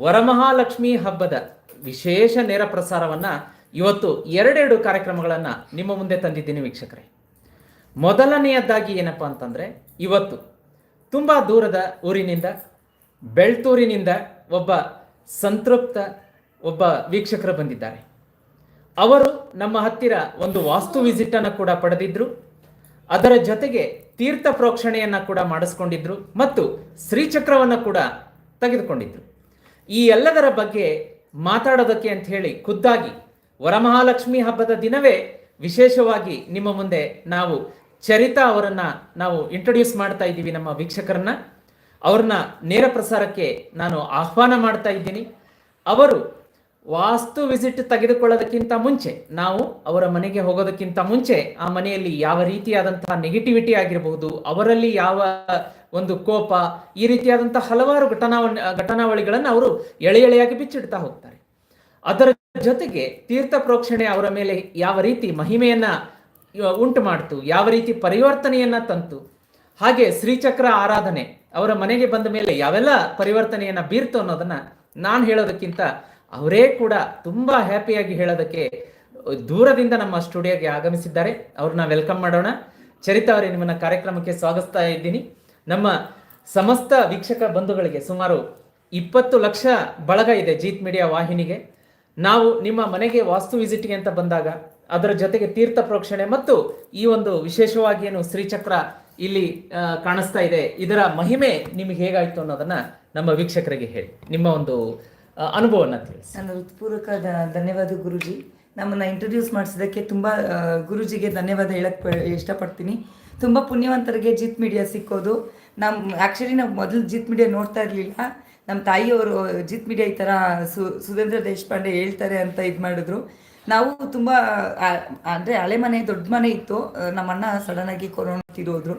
ವರಮಹಾಲಕ್ಷ್ಮಿ ಹಬ್ಬದ ವಿಶೇಷ ನೇರ ಪ್ರಸಾರವನ್ನ ಇವತ್ತು ಎರಡೆರಡು ಕಾರ್ಯಕ್ರಮಗಳನ್ನು ನಿಮ್ಮ ಮುಂದೆ ತಂದಿದ್ದೀನಿ ವೀಕ್ಷಕರೇ. ಮೊದಲನೆಯದಾಗಿ ಏನಪ್ಪ ಅಂತಂದ್ರೆ, ಇವತ್ತು ತುಂಬಾ ದೂರದ ಊರಿನಿಂದ, ಬೆಳ್ತೂರಿನಿಂದ ಒಬ್ಬ ಸಂತೃಪ್ತ ಒಬ್ಬ ವೀಕ್ಷಕರು ಬಂದಿದ್ದಾರೆ. ಅವರು ನಮ್ಮ ಹತ್ತಿರ ಒಂದು ವಾಸ್ತು ವಿಸಿಟ್ ಅನ್ನು ಕೂಡ ಪಡೆದಿದ್ರು. ಅದರ ಜೊತೆಗೆ ತೀರ್ಥ ಪ್ರೋಕ್ಷಣೆಯನ್ನ ಕೂಡ ಮಾಡಿಸ್ಕೊಂಡಿದ್ರು ಮತ್ತು ಶ್ರೀಚಕ್ರವನ್ನು ಕೂಡ ತೆಗೆದುಕೊಂಡಿದ್ರು. ಈ ಎಲ್ಲದರ ಬಗ್ಗೆ ಮಾತಾಡೋದಕ್ಕೆ ಅಂತ ಹೇಳಿ ಖುದ್ದಾಗಿ ವರಮಹಾಲಕ್ಷ್ಮಿ ಹಬ್ಬದ ದಿನವೇ ವಿಶೇಷವಾಗಿ ನಿಮ್ಮ ಮುಂದೆ ನಾವು ಚರಿತಾ ಅವರನ್ನ ನಾವು ಇಂಟ್ರೊಡ್ಯೂಸ್ ಮಾಡ್ತಾ ಇದ್ದೀವಿ ನಮ್ಮ ವೀಕ್ಷಕರನ್ನ. ಅವ್ರನ್ನ ನೇರ ಪ್ರಸಾರಕ್ಕೆ ನಾನು ಆಹ್ವಾನ ಮಾಡ್ತಾ ಇದ್ದೀನಿ. ಅವರು ವಾಸ್ತು ವಿಸಿಟ್ ತೆಗೆದುಕೊಳ್ಳೋದಕ್ಕಿಂತ ಮುಂಚೆ, ನಾವು ಅವರ ಮನೆಗೆ ಹೋಗೋದಕ್ಕಿಂತ ಮುಂಚೆ, ಆ ಮನೆಯಲ್ಲಿ ಯಾವ ರೀತಿಯಾದಂತಹ ನೆಗೆಟಿವಿಟಿ ಆಗಿರಬಹುದು ಅವರಲ್ಲಿ ಯಾವ ಒಂದು ಕೋಪ, ಈ ರೀತಿಯಾದಂತಹ ಹಲವಾರು ಘಟನಾವ, ಘಟನಾವಳಿಗಳನ್ನು ಅವರು ಎಳೆ ಎಳೆಯಾಗಿ ಬಿಚ್ಚಿಡ್ತಾ ಹೋಗ್ತಾರೆ. ಅದರ ಜೊತೆಗೆ ತೀರ್ಥ ಪ್ರೋಕ್ಷಣೆ ಅವರ ಮೇಲೆ ಯಾವ ರೀತಿ ಮಹಿಮೆಯನ್ನ ಉಂಟು ಮಾಡ್ತು, ಯಾವ ರೀತಿ ಪರಿವರ್ತನೆಯನ್ನ ತಂತು, ಹಾಗೆ ಶ್ರೀಚಕ್ರ ಆರಾಧನೆ ಅವರ ಮನೆಗೆ ಬಂದ ಮೇಲೆ ಯಾವೆಲ್ಲ ಪರಿವರ್ತನೆಯನ್ನ ಬೀರ್ತು ಅನ್ನೋದನ್ನ ನಾನು ಹೇಳೋದಕ್ಕಿಂತ ಅವರೇ ಕೂಡ ತುಂಬಾ ಹ್ಯಾಪಿಯಾಗಿ ಹೇಳೋದಕ್ಕೆ ದೂರದಿಂದ ನಮ್ಮ ಸ್ಟುಡಿಯೋಗೆ ಆಗಮಿಸಿದ್ದಾರೆ. ಅವ್ರನ್ನ ವೆಲ್ಕಮ್ ಮಾಡೋಣ. ಚರಿತಾ ಅವರೇ ನಿಮ್ಮನ್ನ ಕಾರ್ಯಕ್ರಮಕ್ಕೆ ಸ್ವಾಗತಿಸ್ತಾ ಇದ್ದೀನಿ. ನಮ್ಮ ಸಮಸ್ತ ವೀಕ್ಷಕ ಬಂಧುಗಳಿಗೆ ಸುಮಾರು ಇಪ್ಪತ್ತು ಲಕ್ಷ ಬಳಗ ಇದೆ ಜೀತ್ ಮೀಡಿಯಾ ವಾಹಿನಿಗೆ. ನಾವು ನಿಮ್ಮ ಮನೆಗೆ ವಾಸ್ತು ವಿಸಿಟ್ಗೆ ಅಂತ ಬಂದಾಗ ಅದರ ಜೊತೆಗೆ ತೀರ್ಥ ಪ್ರೋಕ್ಷಣೆ ಮತ್ತು ಈ ಒಂದು ವಿಶೇಷವಾಗಿ ಏನು ಶ್ರೀಚಕ್ರ ಇಲ್ಲಿ ಕಾಣಿಸ್ತಾ ಇದೆ. ಇದರ ಮಹಿಮೆ ನಿಮಗೆ ಹೇಗಾಯ್ತು ಅನ್ನೋದನ್ನ ನಮ್ಮ ವೀಕ್ಷಕರಿಗೆ ಹೇಳಿ. ನಿಮ್ಮ ಒಂದು ಅನುಭವವನ್ನ ತಿಳಿಸಿ. ಹೃತ್ಪೂರ್ವಕ ಧನ್ಯವಾದ ಗುರುಜಿ. ನಮ್ಮನ್ನು ಇಂಟ್ರೊಡ್ಯೂಸ್ ಮಾಡಿಸಿದ್ದಕ್ಕೆ ತುಂಬ ಗುರುಜಿಗೆ ಧನ್ಯವಾದ ಹೇಳಕ್ಕೆ ಇಷ್ಟಪಡ್ತೀನಿ. ತುಂಬ ಪುಣ್ಯವಂತರಿಗೆ ಜಿತ್ ಮೀಡಿಯಾ ಸಿಕ್ಕೋದು. ನಮ್ಮ ಆ್ಯಕ್ಚುಲಿ ನಾವು ಮೊದಲು ಜಿತ್ ಮೀಡಿಯಾ ನೋಡ್ತಾ ಇರಲಿಲ್ಲ. ನಮ್ಮ ತಾಯಿಯವರು ಜಿತ್ ಮೀಡಿಯಾ ಈ ಥರ ಸು, ಸುಧೇಂದ್ರ ದೇಶಪಾಂಡೆ ಹೇಳ್ತಾರೆ ಅಂತ ಇದು ಮಾಡಿದ್ರು. ನಾವು ತುಂಬ ಅಂದರೆ ಹಳೆ ಮನೆ, ದೊಡ್ಡ ಮನೆ ಇತ್ತು. ನಮ್ಮ ಅಣ್ಣ ಸಡನ್ನಾಗಿ ಕೊರೋನಾ ತಿರೋದ್ರು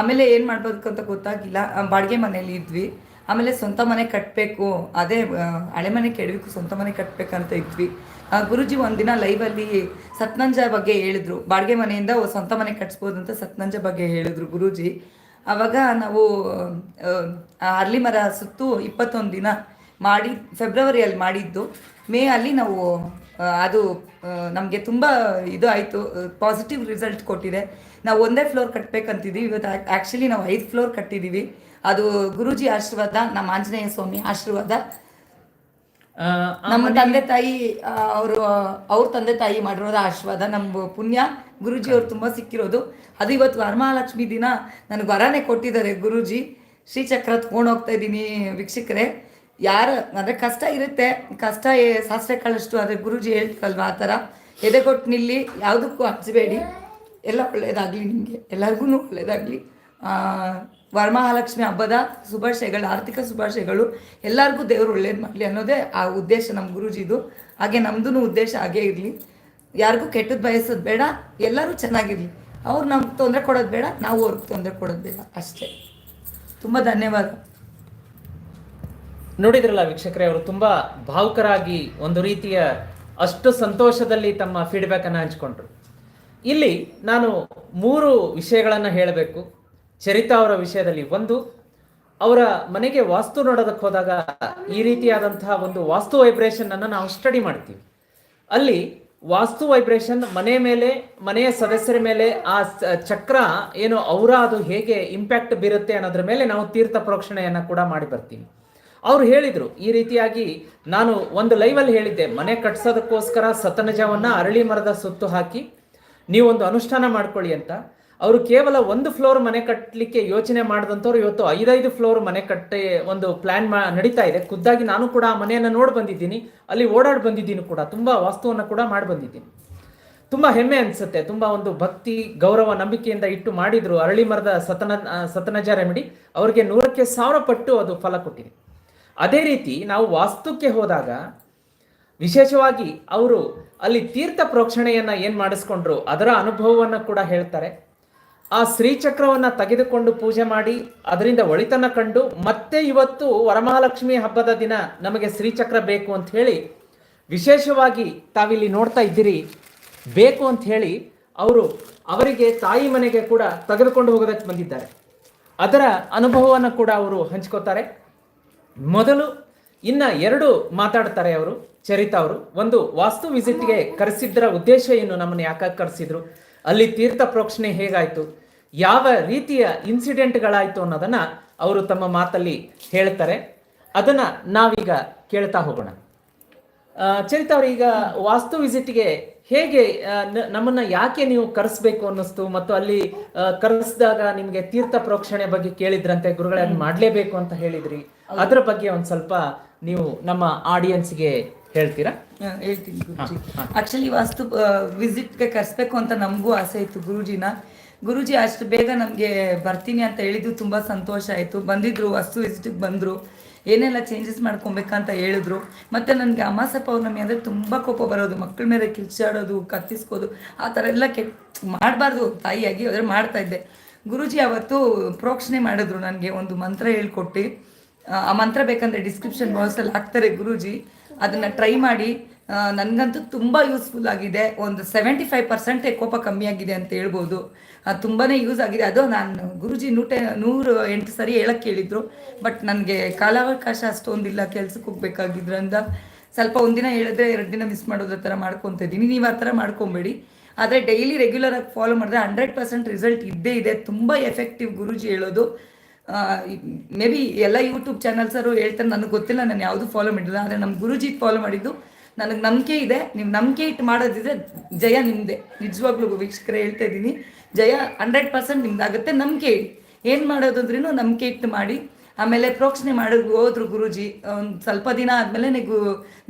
ಆಮೇಲೆ ಏನು ಮಾಡ್ಬೇಕು ಅಂತ ಗೊತ್ತಾಗಿಲ್ಲ ಬಾಡಿಗೆ ಮನೇಲಿ ಇದ್ವಿ. ಆಮೇಲೆ ಸ್ವಂತ ಮನೆ ಕಟ್ಟಬೇಕು ಅದೇ ಹಳೆ ಮನೆ ಕೆಡಬೇಕು ಸ್ವಂತ ಮನೆ ಕಟ್ಟಬೇಕಂತ ಇದ್ವಿ. ಗುರುಜಿ ಒಂದಿನ ಲೈವಲ್ಲಿ ಸತ್ನಂಜ ಬಗ್ಗೆ ಹೇಳಿದ್ರು. ಬಾಡಿಗೆ ಮನೆಯಿಂದ ಸ್ವಂತ ಮನೆ ಕಟ್ಸ್ಬೋದು ಅಂತ ಸತ್ನಂಜ ಬಗ್ಗೆ ಹೇಳಿದ್ರು ಗುರುಜಿ. ಆವಾಗ ನಾವು ಅರ್ಲಿ ಮರ ಸುತ್ತು ಇಪ್ಪತ್ತೊಂದು ದಿನ ಮಾಡಿ, ಫೆಬ್ರವರಿಯಲ್ಲಿ ಮಾಡಿದ್ದು. ಮೇ ಅಲ್ಲಿ ನಾವು ಅದು ನಮಗೆ ತುಂಬ ಇದು ಆಯಿತು. ಪಾಸಿಟಿವ್ ರಿಸಲ್ಟ್ ಕೊಟ್ಟಿದೆ. ನಾವು ಒಂದೇ ಫ್ಲೋರ್ ಕಟ್ಟಬೇಕಂತಿದ್ದೀವಿ ಇವತ್ತು ಆ್ಯಕ್ಚುಲಿ ನಾವು ಐದು ಫ್ಲೋರ್ ಕಟ್ಟಿದ್ದೀವಿ. ಅದು ಗುರುಜಿ ಆಶೀರ್ವಾದ ನಮ್ಮ ಆಂಜನೇಯ ಸ್ವಾಮಿ ಆಶೀರ್ವಾದ. ನಮ್ಮ ತಂದೆ ತಾಯಿ ಅವರು ಅವ್ರ ತಂದೆ ತಾಯಿ ಮಾಡಿರೋದ ಆಶೀರ್ವಾದ ನಮ್ಮ ಪುಣ್ಯ. ಗುರುಜಿ ಅವ್ರು ತುಂಬ ಸಿಕ್ಕಿರೋದು. ಅದು ಇವತ್ತು ವರಮಹಾಲಕ್ಷ್ಮಿ ದಿನ. ನನಗೆ ವರನೇ ಕೊಟ್ಟಿದ್ದಾರೆ ಗುರುಜಿ. ಶ್ರೀಚಕ್ರ ತಗೊಂಡು ಹೋಗ್ತಾ ಇದ್ದೀನಿ ವೀಕ್ಷಕರೇ. ಯಾರು ಅಂದರೆ ಕಷ್ಟ ಇರುತ್ತೆ. ಕಷ್ಟ ಶಾಸ್ತ್ರ ಕಳಷ್ಟು ಆದರೆ ಗುರುಜಿ ಹೇಳ್ತಾರಲ್ವ ಆ ಥರ? ಎದೆಗೊಟ್ಟು ನಿಲ್ಲಿ ಯಾವುದಕ್ಕೂ ಹಚ್ಚಬೇಡಿ ಎಲ್ಲ ಒಳ್ಳೆಯದಾಗಲಿ ನಿಮಗೆ. ಎಲ್ಲರಿಗೂ ಒಳ್ಳೆಯದಾಗಲಿ ವರಮಹಾಲಕ್ಷ್ಮಿ ಹಬ್ಬದ ಶುಭಾಶಯಗಳು, ಆರ್ಥಿಕ ಶುಭಾಶಯಗಳು. ಎಲ್ಲರಿಗೂ ದೇವರು ಒಳ್ಳೇದು ಮಾಡಲಿ ಅನ್ನೋದೇ ಆ ಉದ್ದೇಶ ನಮ್ಮ ಗುರುಜಿದು. ಹಾಗೆ ನಮ್ಮದೂ ಉದ್ದೇಶ ಹಾಗೇ ಇರಲಿ. ಯಾರಿಗೂ ಕೆಟ್ಟದ್ದು ಬಯಸೋದು ಬೇಡ, ಎಲ್ಲರೂ ಚೆನ್ನಾಗಿರಲಿ. ಅವ್ರು ನಮ್ಗೆ ತೊಂದರೆ ಕೊಡೋದು ಬೇಡ, ನಾವು ಅವ್ರಿಗೆ ತೊಂದರೆ ಕೊಡೋದು ಬೇಡ. ಅಷ್ಟೇ. ತುಂಬ ಧನ್ಯವಾದ. ನೋಡಿದ್ರಲ್ಲ ವೀಕ್ಷಕರೇ, ಅವರು ತುಂಬ ಭಾವುಕರಾಗಿ ಒಂದು ರೀತಿಯ ಅಷ್ಟು ಸಂತೋಷದಲ್ಲಿ ತಮ್ಮ ಫೀಡ್ಬ್ಯಾಕನ್ನು ಹಂಚಿಕೊಂಡ್ರು. ಇಲ್ಲಿ ನಾನು ಮೂರು ವಿಷಯಗಳನ್ನು ಹೇಳಬೇಕು. ಚರಿತಾ ಅವರ ವಿಷಯದಲ್ಲಿ ಒಂದು, ಅವರ ಮನೆಗೆ ವಾಸ್ತು ನೋಡೋದಕ್ಕೆ ಹೋದಾಗ ಈ ರೀತಿಯಾದಂತಹ ಒಂದು ವಾಸ್ತು ವೈಬ್ರೇಷನ್ ಅನ್ನು ನಾವು ಸ್ಟಡಿ ಮಾಡ್ತೀವಿ. ಅಲ್ಲಿ ವಾಸ್ತು ವೈಬ್ರೇಷನ್ ಮನೆ ಮೇಲೆ, ಮನೆಯ ಸದಸ್ಯರ ಮೇಲೆ, ಆ ಚಕ್ರ ಏನು ಅವರ, ಅದು ಹೇಗೆ ಇಂಪ್ಯಾಕ್ಟ್ ಬೀರುತ್ತೆ ಅನ್ನೋದ್ರ ಮೇಲೆ ನಾವು ತೀರ್ಥ ಪ್ರೋಕ್ಷಣೆಯನ್ನು ಕೂಡ ಮಾಡಿ ಬರ್ತೀವಿ. ಅವ್ರು ಹೇಳಿದ್ರು, ಈ ರೀತಿಯಾಗಿ ನಾನು ಒಂದು ಲೈವಲ್ಲಿ ಹೇಳಿದ್ದೆ, ಮನೆ ಕಟ್ಸೋದಕ್ಕೋಸ್ಕರ ಸತನಜವನ್ನ ಅರಳಿ ಮರದ ಸುತ್ತು ಹಾಕಿ, ನೀವೊಂದು ಅನುಷ್ಠಾನ ಮಾಡ್ಕೊಳ್ಳಿ ಅಂತ. ಅವರು ಕೇವಲ ಒಂದು ಫ್ಲೋರ್ ಮನೆ ಕಟ್ಟಲಿಕ್ಕೆ ಯೋಚನೆ ಮಾಡಿದಂಥವ್ರು ಇವತ್ತು ಐದೈದು ಫ್ಲೋರ್ ಮನೆ ಕಟ್ಟೆ ಒಂದು ಪ್ಲಾನ್ ಮಾ ನಡೀತಾ ಇದೆ. ಖುದ್ದಾಗಿ ನಾನು ಕೂಡ ಆ ಮನೆಯನ್ನು ನೋಡಿ ಬಂದಿದ್ದೀನಿ. ಅಲ್ಲಿ ಓಡಾಡಿ ಬಂದಿದ್ದೀನಿ ಕೂಡ. ತುಂಬ ವಾಸ್ತುವನ್ನು ಕೂಡ ಮಾಡಿ ಬಂದಿದ್ದೀನಿ. ತುಂಬ ಹೆಮ್ಮೆ ಅನಿಸುತ್ತೆ. ತುಂಬ ಒಂದು ಭಕ್ತಿ, ಗೌರವ, ನಂಬಿಕೆಯಿಂದ ಇಟ್ಟು ಮಾಡಿದರು ಅರಳಿ ಮರದ ಸತನ ಸತನಜ ರೆಮಿಡಿ. ಅವರಿಗೆ ನೂರಕ್ಕೆ ಸಾವಿರ ಪಟ್ಟು ಅದು ಫಲ ಕೊಟ್ಟಿದೆ. ಅದೇ ರೀತಿ ನಾವು ವಾಸ್ತುಕ್ಕೆ ಹೋದಾಗ ವಿಶೇಷವಾಗಿ ಅವರು ಅಲ್ಲಿ ತೀರ್ಥ ಪ್ರೋಕ್ಷಣೆಯನ್ನು ಏನು ಮಾಡಿಸ್ಕೊಂಡ್ರು ಅದರ ಅನುಭವವನ್ನು ಕೂಡ ಹೇಳ್ತಾರೆ. ಆ ಶ್ರೀಚಕ್ರವನ್ನು ತೆಗೆದುಕೊಂಡು ಪೂಜೆ ಮಾಡಿ, ಅದರಿಂದ ಒಳಿತನ ಕಂಡು ಮತ್ತೆ ಇವತ್ತು ವರಮಹಾಲಕ್ಷ್ಮಿ ಹಬ್ಬದ ದಿನ ನಮಗೆ ಶ್ರೀಚಕ್ರ ಬೇಕು ಅಂತ ಹೇಳಿ, ವಿಶೇಷವಾಗಿ ತಾವಿಲ್ಲಿ ನೋಡ್ತಾ ಇದ್ದೀರಿ, ಬೇಕು ಅಂತ ಹೇಳಿ ಅವರು ಅವರಿಗೆ ತಾಯಿ ಮನೆಗೆ ಕೂಡ ತೆಗೆದುಕೊಂಡು ಹೋಗೋದಕ್ಕೆ ಬಂದಿದ್ದಾರೆ. ಅದರ ಅನುಭವವನ್ನು ಕೂಡ ಅವರು ಹಂಚ್ಕೋತಾರೆ. ಮೊದಲು ಇನ್ನ ಎರಡು ಮಾತಾಡ್ತಾರೆ ಅವರು, ಚರಿತಾ ಅವರು. ಒಂದು ವಾಸ್ತು ವಿಸಿಟ್ಗೆ ಕರೆಸಿದ್ದರ ಉದ್ದೇಶ ಏನು ನಮ್ಮನ್ನು ಯಾಕಾಗಿ ಕರೆಸಿದ್ರು? ಅಲ್ಲಿ ತೀರ್ಥ ಪ್ರೋಕ್ಷಣೆ ಹೇಗಾಯ್ತು? ಯಾವ ರೀತಿಯ ಇನ್ಸಿಡೆಂಟ್ಗಳಾಯ್ತು ಅನ್ನೋದನ್ನ ಅವರು ತಮ್ಮ ಮಾತಲ್ಲಿ ಹೇಳ್ತಾರೆ. ಅದನ್ನ ನಾವೀಗ ಕೇಳ್ತಾ ಹೋಗೋಣ. ಚರಿತ ಈಗ ವಾಸ್ತು ವಿಸಿಟ್ಗೆ ಹೇಗೆ ನಮ್ಮನ್ನ ಯಾಕೆ ನೀವು ಕರೆಸ್ಬೇಕು ಅನ್ನಿಸ್ತು ಮತ್ತು ಅಲ್ಲಿ ಕರೆಸಿದಾಗ ನಿಮ್ಗೆ ತೀರ್ಥ ಪ್ರೋಕ್ಷಣೆ ಬಗ್ಗೆ ಕೇಳಿದ್ರಂತೆ ಗುರುಗಳನ್ನ ಮಾಡಲೇಬೇಕು ಅಂತ ಹೇಳಿದ್ರಿ. ಅದ್ರ ಬಗ್ಗೆ ಒಂದ್ ಸ್ವಲ್ಪ ನೀವು ನಮ್ಮ ಆಡಿಯನ್ಸ್ಗೆ ಹೇಳ್ತೀರಾ? ಹೇಳ್ತೀನಿ ಆಕ್ಚುಲಿ ವಾಸ್ತು ವಿಸಿಟ್ಗೆ ಕರೆಸ್ಬೇಕು ಅಂತ ನಮಗೂ ಆಸೆ ಇತ್ತು ಗುರುಜಿನ. ಗುರುಜಿ ಅಷ್ಟು ಬೇಗ ನಮಗೆ ಬರ್ತೀನಿ ಅಂತ ಹೇಳಿದ್ದು ತುಂಬ ಸಂತೋಷ ಆಯಿತು. ಬಂದಿದ್ರು ವಸ್ತು ವಿಸಿಟಿಗೆ ಬಂದರು. ಏನೆಲ್ಲ ಚೇಂಜಸ್ ಮಾಡ್ಕೊಬೇಕಂತ ಹೇಳಿದ್ರು. ಮತ್ತು ನನಗೆ ಅಮಾಸ ಪೌರ್ಣಮಿ ಅಂದರೆ ತುಂಬ ಕೋಪ ಬರೋದು. ಮಕ್ಕಳ ಮೇಲೆ ಕಿರ್ಚಾಡೋದು ಕತ್ತಿಸ್ಕೋದು ಆ ಥರ ಎಲ್ಲ ಕೆ ಮಾಡಬಾರ್ದು. ತಾಯಿಯಾಗಿ ಮಾಡ್ತಾ ಇದ್ದೆ. ಗುರುಜಿ ಅವತ್ತು ಪ್ರೋಕ್ಷಣೆ ಮಾಡಿದ್ರು ನನಗೆ ಒಂದು ಮಂತ್ರ ಹೇಳ್ಕೊಟ್ಟು. ಆ, ಮಂತ್ರ ಬೇಕಂದರೆ ಡಿಸ್ಕ್ರಿಪ್ಷನ್ ಬಾಕ್ಸಲ್ಲಿ ಹಾಕ್ತಾರೆ ಗುರೂಜಿ. ಅದನ್ನು ಟ್ರೈ ಮಾಡಿ. ನನ್ಗಂತೂ ತುಂಬ ಯೂಸ್ಫುಲ್ ಆಗಿದೆ. ಒಂದು ಸೆವೆಂಟಿ ಫೈವ್ ಪರ್ಸೆಂಟೇ ಕೋಪ ಕಮ್ಮಿ ಆಗಿದೆ ಅಂತ ಹೇಳ್ಬೋದು. ತುಂಬಾ ಯೂಸ್ ಆಗಿದೆ. ಅದು ನಾನು ಗುರುಜಿ ನೂಟೆ, ನೂರು ಎಂಟು ಸರಿ ಹೇಳಕ್ಕೆ ಹೇಳಿದ್ರು. ಬಟ್ ನನಗೆ ಕಾಲಾವಕಾಶ ಅಷ್ಟೊಂದಿಲ್ಲ ಕೆಲ್ಸಕ್ಕೆ ಹೋಗ್ಬೇಕಾಗಿದ್ರಿಂದ ಸ್ವಲ್ಪ ಒಂದಿನ ಹೇಳಿದ್ರೆ ಎರಡು ದಿನ ಮಿಸ್ ಮಾಡೋದ್ರ ಥರ ಮಾಡ್ಕೊತ ಇದ್ದೀನಿ. ನೀವು ಆ ಥರ ಮಾಡ್ಕೊಬೇಡಿ. ಆದರೆ ಡೈಲಿ ರೆಗ್ಯುಲರ್ ಆಗಿ ಫಾಲೋ ಮಾಡಿದ್ರೆ ಹಂಡ್ರೆಡ್ ಪರ್ಸೆಂಟ್ ರಿಸಲ್ಟ್ ಇದ್ದೇ ಇದೆ. ತುಂಬ ಎಫೆಕ್ಟಿವ್ ಗುರುಜಿ ಹೇಳೋದು. ಮೇ ಬಿ ಎಲ್ಲ ಯೂಟ್ಯೂಬ್ ಚಾನಲ್ಸರು ಹೇಳ್ತಾರೆ, ನನಗೆ ಗೊತ್ತಿಲ್ಲ, ನಾನು ಯಾವುದು ಫಾಲೋ ಮಾಡಿಲ್ಲ. ಆದರೆ ನಮ್ಮ ಗುರುಜಿ ಫಾಲೋ ಮಾಡಿದ್ದು ನನಗೆ ನಂಬಿಕೆ ಇದೆ, ನೀವು ನಂಬಿಕೆ ಇಟ್ಟು ಮಾಡೋದಿದ್ರೆ ಜಯ ನಿಮ್ಮದೇ ನಿಜವಾಗ್ಲೂ ವೀಕ್ಷಕರೇ ಹೇಳ್ತಾ ಇದ್ದೀನಿ, ಜಯ ಹಂಡ್ರೆಡ್ ಪರ್ಸೆಂಟ್ ನಿಮ್ದಾಗುತ್ತೆ, ನಂಬಿಕೆ ಇಡಿ. ಏನು ಮಾಡೋದಂದ್ರೂ ನಂಬಿಕೆ ಇಟ್ಟು ಮಾಡಿ. ಆಮೇಲೆ ಪ್ರೋಕ್ಷಣೆ ಮಾಡೋದು ಹೋದ್ರು ಗುರುಜಿ, ಒಂದು ಸ್ವಲ್ಪ ದಿನ ಆದಮೇಲೆ ನೀವು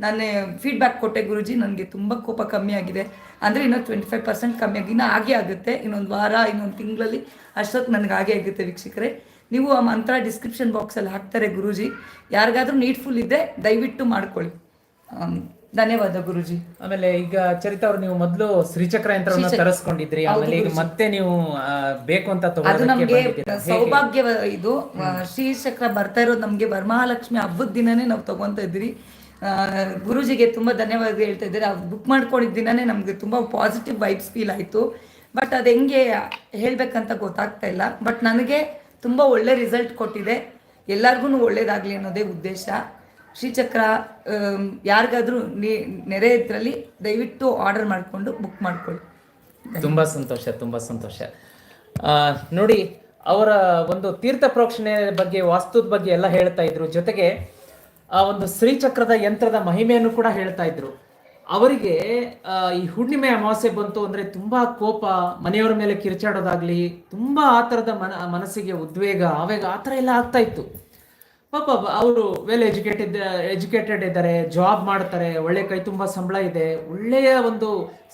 ನಾನು ಫೀಡ್ಬ್ಯಾಕ್ ಕೊಟ್ಟೆ ಗುರುಜಿ, ನನಗೆ ತುಂಬ ಕೋಪ ಕಮ್ಮಿ ಆಗಿದೆ. ಅಂದರೆ ಇನ್ನೊಂದು ಟ್ವೆಂಟಿ ಫೈವ್ ಪರ್ಸೆಂಟ್ ಕಮ್ಮಿ ಆಗಿ, ಇನ್ನೂ ಹಾಗೆ ಆಗುತ್ತೆ, ಇನ್ನೊಂದು ವಾರ, ಇನ್ನೊಂದು ತಿಂಗಳಲ್ಲಿ ಅಷ್ಟೊತ್ತು ನನಗೆ ಹಾಗೆ ಆಗುತ್ತೆ ವೀಕ್ಷಕರೇ. ನೀವು ಆ ಮಂತ್ರ ಡಿಸ್ಕ್ರಿಪ್ಷನ್ ಬಾಕ್ಸಲ್ಲಿ ಹಾಕ್ತಾರೆ ಗುರುಜಿ. ಯಾರಿಗಾದ್ರೂ ನೀಡ್ಫುಲ್ ಇದ್ದರೆ ದಯವಿಟ್ಟು ಮಾಡ್ಕೊಳ್ಳಿ. ಧನ್ಯವಾದ ಗುರುಜಿ. ಆಮೇಲೆ ಈಗ ಚರಿತಾ ಅವ್ರು ನೀವು ಮೊದಲು ಶ್ರೀಚಕ್ರ ಯಂತ್ರವನ್ನ ತರಿಸ್ಕೊಂಡಿದ್ರಿ ಆಮೇಲೆ ಈಗ ಮತ್ತೆ ನೀವು ಬೇಕು ಅಂತ ಅದು ನಮ್ಗೆ ಸೌಭಾಗ್ಯ ಇದು. ಶ್ರೀಚಕ್ರ ಬರ್ತಾ ಇರೋದು ನಮ್ಗೆ ವರಮಹಾಲಕ್ಷ್ಮಿ ಹಬ್ಬದ ದಿನನೇ ನಾವು ತಗೊಂತ ಇದ್ರಿ ಗುರುಜಿಗೆ ಗುರೂಜಿಗೆ ತುಂಬಾ ಧನ್ಯವಾದ ಹೇಳ್ತಾ ಇದ್ದಾರೆ. ಅವ್ರು ಬುಕ್ ಮಾಡ್ಕೊಂಡಿದ್ದ ದಿನನೇ ನಮ್ಗೆ ತುಂಬಾ ಪಾಸಿಟಿವ್ ವೈಬ್ಸ್ ಫೀಲ್ ಆಯ್ತು. ಬಟ್ ಅದು ಹೆಂಗೆ ಹೇಳ್ಬೇಕಂತ ಗೊತ್ತಾಗ್ತಾ ಇಲ್ಲ. ಬಟ್ ನನಗೆ ತುಂಬಾ ಒಳ್ಳೆ ರಿಸಲ್ಟ್ ಕೊಟ್ಟಿದೆ. ಎಲ್ಲರಿಗೂ ಒಳ್ಳೇದಾಗ್ಲಿ ಅನ್ನೋದೇ ಉದ್ದೇಶ. ಶ್ರೀಚಕ್ರ ಯಾರಿಗಾದ್ರೂ ನೆರೆ ಇದ್ರಲ್ಲಿ ದಯವಿಟ್ಟು ಆರ್ಡರ್ ಮಾಡಿಕೊಂಡು ಬುಕ್ ಮಾಡ್ಕೊಳ್ಳಿ. ತುಂಬಾ ಸಂತೋಷ ತುಂಬಾ ಸಂತೋಷ. ನೋಡಿ, ಅವರ ಒಂದು ತೀರ್ಥ ಪ್ರೋಕ್ಷಣೆ ಬಗ್ಗೆ, ವಾಸ್ತುದ ಬಗ್ಗೆ ಎಲ್ಲ ಹೇಳ್ತಾ ಇದ್ರು. ಜೊತೆಗೆ ಆ ಒಂದು ಶ್ರೀಚಕ್ರದ ಯಂತ್ರದ ಮಹಿಮೆಯನ್ನು ಕೂಡ ಹೇಳ್ತಾ ಇದ್ರು. ಅವರಿಗೆ ಈ ಹುಣ್ಣಿಮೆ ಅಮಾವಾಸ್ಯೆ ಬಂತು ಅಂದ್ರೆ ತುಂಬಾ ಕೋಪ, ಮನೆಯವರ ಮೇಲೆ ಕಿರ್ಚಾಡೋದಾಗ್ಲಿ, ತುಂಬಾ ಆ ಥರದ ಮನ, ಮನಸ್ಸಿಗೆ ಉದ್ವೇಗ, ಆವೇಗ ಆ ಥರ ಎಲ್ಲ ಆಗ್ತಾ ಇತ್ತು. ಪಾಪ ಅವರು ವೆಲ್ ಎಜುಕೇಟೆಡ್ ಎಜುಕೇಟೆಡ್ ಇದ್ದಾರೆ ಜಾಬ್ ಮಾಡ್ತಾರೆ, ಒಳ್ಳೆ ಕೈ ತುಂಬ ಸಂಬಳ ಇದೆ, ಒಳ್ಳೆಯ ಒಂದು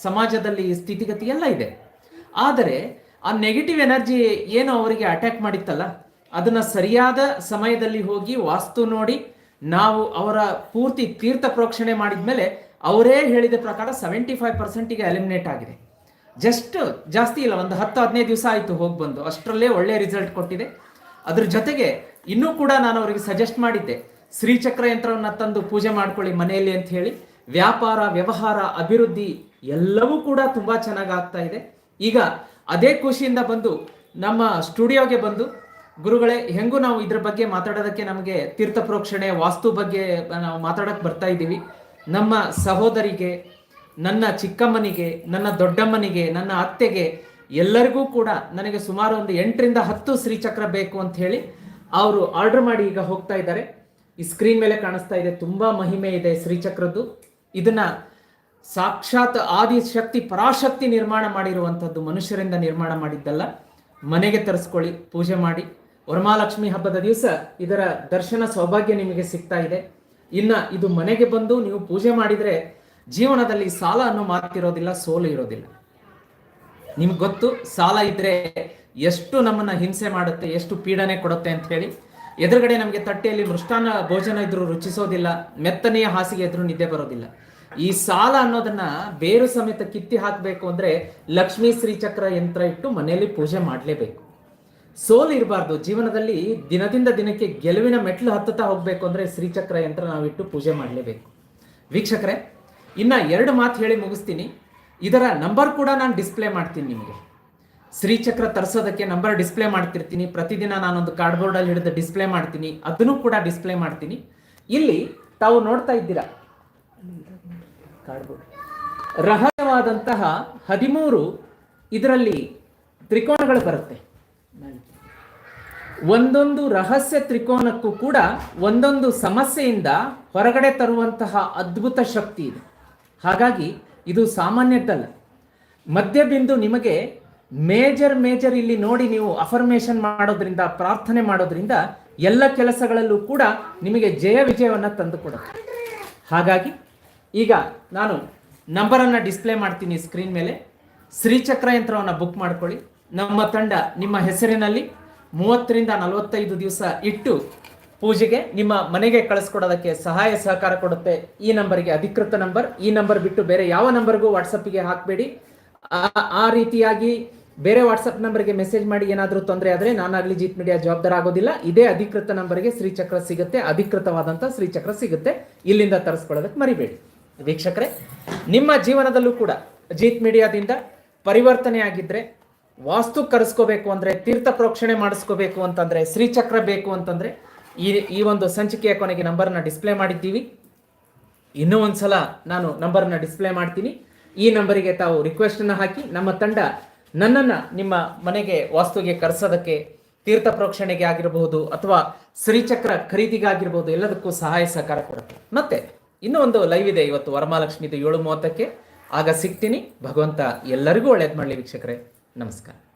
ಸಮಾಜದಲ್ಲಿ ಸ್ಥಿತಿಗತಿ ಎಲ್ಲ ಇದೆ. ಆದರೆ ಆ ನೆಗೆಟಿವ್ ಎನರ್ಜಿ ಏನು ಅವರಿಗೆ ಅಟ್ಯಾಕ್ ಮಾಡಿತ್ತಲ್ಲ, ಅದನ್ನ ಸರಿಯಾದ ಸಮಯದಲ್ಲಿ ಹೋಗಿ ವಾಸ್ತು ನೋಡಿ, ನಾವು ಅವರ ಪೂರ್ತಿ ತೀರ್ಥ ಪ್ರೋಕ್ಷಣೆ ಮಾಡಿದ ಮೇಲೆ ಅವರೇ ಹೇಳಿದ ಪ್ರಕಾರ ಸೆವೆಂಟಿ ಫೈವ್ ಪರ್ಸೆಂಟಿಗೆ ಎಲಿಮಿನೇಟ್ ಆಗಿದೆ. ಜಸ್ಟ್ ಜಾಸ್ತಿ ಇಲ್ಲ, ಒಂದು ಹತ್ತು ಹದಿನೈದು ದಿವಸ ಆಯಿತು ಹೋಗಿ ಬಂದು, ಅಷ್ಟರಲ್ಲೇ ಒಳ್ಳೆ ರಿಸಲ್ಟ್ ಕೊಟ್ಟಿದೆ. ಅದ್ರ ಜೊತೆಗೆ ಇನ್ನೂ ಕೂಡ ನಾನು ಅವರಿಗೆ ಸಜೆಸ್ಟ್ ಮಾಡಿದ್ದೆ, ಶ್ರೀಚಕ್ರ ಯಂತ್ರವನ್ನು ತಂದು ಪೂಜೆ ಮಾಡ್ಕೊಳ್ಳಿ ಮನೆಯಲ್ಲಿ ಅಂತ ಹೇಳಿ. ವ್ಯಾಪಾರ, ವ್ಯವಹಾರ, ಅಭಿವೃದ್ಧಿ ಎಲ್ಲವೂ ಕೂಡ ತುಂಬಾ ಚೆನ್ನಾಗಿ ಆಗ್ತಾ ಇದೆ. ಈಗ ಅದೇ ಖುಷಿಯಿಂದ ಬಂದು ನಮ್ಮ ಸ್ಟುಡಿಯೋಗೆ ಬಂದು, ಗುರುಗಳೇ, ಹೆಂಗೂ ನಾವು ಇದ್ರ ಬಗ್ಗೆ ಮಾತಾಡೋದಕ್ಕೆ ನಮಗೆ ತೀರ್ಥ ಪ್ರೋಕ್ಷಣೆ, ವಾಸ್ತು ಬಗ್ಗೆ ನಾವು ಮಾತಾಡಕ್ ಬರ್ತಾ ಇದ್ದೀವಿ. ನಮ್ಮ ಸಹೋದರಿಗೆ, ನನ್ನ ಚಿಕ್ಕಮ್ಮನಿಗೆ, ನನ್ನ ದೊಡ್ಡಮ್ಮನಿಗೆ, ನನ್ನ ಅತ್ತೆಗೆ ಎಲ್ಲರಿಗೂ ಕೂಡ ನನಗೆ ಸುಮಾರು ಒಂದು ಎಂಟರಿಂದ ಹತ್ತು ಶ್ರೀಚಕ್ರ ಬೇಕು ಅಂತ ಹೇಳಿ ಅವರು ಆರ್ಡರ್ ಮಾಡಿ ಈಗ ಹೋಗ್ತಾ ಇದ್ದಾರೆ. ಈ ಸ್ಕ್ರೀನ್ ಮೇಲೆ ಕಾಣಿಸ್ತಾ ಇದೆ. ತುಂಬಾ ಮಹಿಮೆ ಇದೆ ಶ್ರೀಚಕ್ರದ್ದು. ಇದನ್ನ ಸಾಕ್ಷಾತ್ ಆದಿಶಕ್ತಿ, ಪರಾಶಕ್ತಿ ನಿರ್ಮಾಣ ಮಾಡಿರುವಂಥದ್ದು ಮನುಷ್ಯರಿಂದ ನಿರ್ಮಾಣ ಮಾಡಿದ್ದಲ್ಲ. ಮನೆಗೆ ತರಿಸ್ಕೊಳ್ಳಿ, ಪೂಜೆ ಮಾಡಿ. ವರಮಹಾಲಕ್ಷ್ಮಿ ಹಬ್ಬದ ದಿವಸ ಇದರ ದರ್ಶನ ಸೌಭಾಗ್ಯ ನಿಮಗೆ ಸಿಗ್ತಾ ಇದೆ. ಇನ್ನ ಇದು ಮನೆಗೆ ಬಂದು ನೀವು ಪೂಜೆ ಮಾಡಿದ್ರೆ ಜೀವನದಲ್ಲಿ ಸಾಲ ಅನ್ನೋ ಮಾತಿರೋದಿಲ್ಲ, ಸೋಲು ಇರೋದಿಲ್ಲ. ನಿಮ್ಗೆ ಗೊತ್ತು, ಸಾಲ ಇದ್ರೆ ಎಷ್ಟು ನಮ್ಮನ್ನ ಹಿಂಸೆ ಮಾಡುತ್ತೆ, ಎಷ್ಟು ಪೀಡನೆ ಕೊಡುತ್ತೆ ಅಂತ ಹೇಳಿ, ಎದುರುಗಡೆ ನಮಗೆ ತಟ್ಟೆಯಲ್ಲಿ ಮೃಷ್ಟಾನ್ನ ಭೋಜನ ಇದ್ರೂ ರುಚಿಸೋದಿಲ್ಲ, ಮೆತ್ತನೆಯ ಹಾಸಿಗೆ ಎದುರು ನಿದ್ದೆ ಬರೋದಿಲ್ಲ. ಈ ಸಾಲ ಅನ್ನೋದನ್ನ ಬೇರು ಸಮೇತ ಕಿತ್ತಿ ಹಾಕಬೇಕು ಅಂದ್ರೆ ಲಕ್ಷ್ಮೀ ಶ್ರೀಚಕ್ರ ಯಂತ್ರ ಇಟ್ಟು ಮನೆಯಲ್ಲಿ ಪೂಜೆ ಮಾಡಲೇಬೇಕು. ಸೋಲು ಇರಬಾರ್ದು, ಜೀವನದಲ್ಲಿ ದಿನದಿಂದ ದಿನಕ್ಕೆ ಗೆಲುವಿನ ಮೆಟ್ಲು ಹತ್ತುತ್ತಾ ಹೋಗ್ಬೇಕು ಅಂದ್ರೆ ಶ್ರೀಚಕ್ರ ಯಂತ್ರ ನಾವಿಟ್ಟು ಪೂಜೆ ಮಾಡಲೇಬೇಕು. ವೀಕ್ಷಕರೇ, ಇನ್ನ ಎರಡು ಮಾತು ಹೇಳಿ ಮುಗಿಸ್ತೀನಿ. ಇದರ ನಂಬರ್ ಕೂಡ ನಾನು ಡಿಸ್ಪ್ಲೇ ಮಾಡ್ತೀನಿ ನಿಮಗೆ. ಶ್ರೀಚಕ್ರ ತರಿಸೋದಕ್ಕೆ ನಂಬರ್ ಡಿಸ್ಪ್ಲೇ ಮಾಡ್ತಿರ್ತೀನಿ. ಪ್ರತಿದಿನ ನಾನೊಂದು ಕಾರ್ಡ್ಬೋರ್ಡಲ್ಲಿ ಹಿಡಿದು ಡಿಸ್ಪ್ಲೇ ಮಾಡ್ತೀನಿ. ಅದನ್ನು ಕೂಡ ಡಿಸ್ಪ್ಲೇ ಮಾಡ್ತೀನಿ. ಇಲ್ಲಿ ತಾವು ನೋಡ್ತಾ ಇದ್ದೀರಾ? ಕಾರ್ಡ್ಬೋರ್ಡ್ ರಹಸ್ಯವಾದಂತಹ ಹದಿಮೂರು ಇದರಲ್ಲಿ ತ್ರಿಕೋನಗಳು ಬರುತ್ತೆ. ಒಂದೊಂದು ರಹಸ್ಯ ತ್ರಿಕೋನಕ್ಕೂ ಕೂಡ ಒಂದೊಂದು ಸಮಸ್ಯೆಯಿಂದ ಹೊರಗಡೆ ತರುವಂತಹ ಅದ್ಭುತ ಶಕ್ತಿ ಇದೆ. ಹಾಗಾಗಿ ಇದು ಸಾಮಾನ್ಯದ್ದಲ್ಲ. ಮಧ್ಯಬಿಂದು ನಿಮಗೆ ಮೇಜರ್ ಮೇಜರ್ ಇಲ್ಲಿ ನೋಡಿ ನೀವು ಅಫರ್ಮೇಷನ್ ಮಾಡೋದ್ರಿಂದ, ಪ್ರಾರ್ಥನೆ ಮಾಡೋದ್ರಿಂದ ಎಲ್ಲ ಕೆಲಸಗಳಲ್ಲೂ ಕೂಡ ನಿಮಗೆ ಜಯ ವಿಜಯವನ್ನು ತಂದುಕೊಡುತ್ತೆ ಹಾಗಾಗಿ ಈಗ ನಾನು ನಂಬರನ್ನು ಡಿಸ್ಪ್ಲೇ ಮಾಡ್ತೀನಿ ಸ್ಕ್ರೀನ್ ಮೇಲೆ. ಶ್ರೀಚಕ್ರ ಯಂತ್ರವನ್ನು ಬುಕ್ ಮಾಡ್ಕೊಳ್ಳಿ. ನಮ್ಮ ತಂಡ ನಿಮ್ಮ ಹೆಸರಿನಲ್ಲಿ ಮೂವತ್ತರಿಂದ ನಲವತ್ತೈದು ದಿವಸ ಇಟ್ಟು ಪೂಜೆಗೆ ನಿಮ್ಮ ಮನೆಗೆ ಕಳಿಸ್ಕೊಡೋದಕ್ಕೆ ಸಹಾಯ ಸಹಕಾರ ಕೊಡುತ್ತೆ. ಈ ನಂಬರ್ಗೆ ಅಧಿಕೃತ ನಂಬರ್. ಈ ನಂಬರ್ ಬಿಟ್ಟು ಬೇರೆ ಯಾವ ನಂಬರ್ಗೂ ವಾಟ್ಸಪ್ಗೆ ಹಾಕಬೇಡಿ. ಆ ರೀತಿಯಾಗಿ ಬೇರೆ ವಾಟ್ಸಪ್ ನಂಬರ್ಗೆ ಮೆಸೇಜ್ ಮಾಡಿ ಏನಾದರೂ ತೊಂದರೆ ಆದರೆ ನಾನಾಗಲಿ ಜೀತ್ ಮೀಡಿಯಾ ಜವಾಬ್ದಾರ ಆಗೋದಿಲ್ಲ. ಇದೇ ಅಧಿಕೃತ ನಂಬರ್ಗೆ ಶ್ರೀಚಕ್ರ ಸಿಗುತ್ತೆ. ಅಧಿಕೃತವಾದಂಥ ಶ್ರೀಚಕ್ರ ಸಿಗುತ್ತೆ. ಇಲ್ಲಿಂದ ತರಿಸ್ಕೊಳ್ಳೋದಕ್ಕೆ ಮರಿಬೇಡಿ. ವೀಕ್ಷಕರೇ, ನಿಮ್ಮ ಜೀವನದಲ್ಲೂ ಕೂಡ ಜೀತ್ ಮೀಡಿಯಾದಿಂದ ಪರಿವರ್ತನೆ ಆಗಿದ್ದರೆ ವಾಸ್ತು ಕರೆಸ್ಕೋಬೇಕು ಅಂದರೆ, ತೀರ್ಥ ಪ್ರೋಕ್ಷಣೆ ಮಾಡಿಸ್ಕೋಬೇಕು ಅಂತಂದರೆ, ಶ್ರೀಚಕ್ರ ಬೇಕು ಅಂತಂದರೆ, ಈ ಈ ಒಂದು ಸಂಚಿಕೆಯ ಕೊನೆಗೆ ನಂಬರ್ನ ಡಿಸ್ಪ್ಲೇ ಮಾಡಿದ್ದೀವಿ. ಇನ್ನೂ ಒಂದು ಸಲ ನಾನು ನಂಬರ್ನ ಡಿಸ್ಪ್ಲೇ ಮಾಡ್ತೀನಿ. ಈ ನಂಬರಿಗೆ ತಾವು ರಿಕ್ವೆಸ್ಟನ್ನು ಹಾಕಿ, ನಮ್ಮ ತಂಡ ನನ್ನನ್ನು ನಿಮ್ಮ ಮನೆಗೆ ವಾಸ್ತುಗೆ ಕರೆಸೋದಕ್ಕೆ ತೀರ್ಥ ಪ್ರೋಕ್ಷಣೆಗೆ ಆಗಿರಬಹುದು ಅಥವಾ ಶ್ರೀಚಕ್ರ ಖರೀದಿಗಾಗಿರ್ಬೋದು, ಎಲ್ಲದಕ್ಕೂ ಸಹಾಯ ಸಹಕಾರ ಕೊಡುತ್ತೆ. ಮತ್ತೆ, ಇನ್ನೂ ಒಂದು ಲೈವ್ ಇದೆ ಇವತ್ತು, ವರಮಹಾಲಕ್ಷ್ಮಿದು ಏಳು ಮೂವತ್ತಕ್ಕೆ. ಆಗ ಸಿಗ್ತೀನಿ. ಭಗವಂತ ಎಲ್ಲರಿಗೂ ಒಳ್ಳೇದು ಮಾಡಲಿ ವೀಕ್ಷಕರೇ. ನಮಸ್ಕಾರ.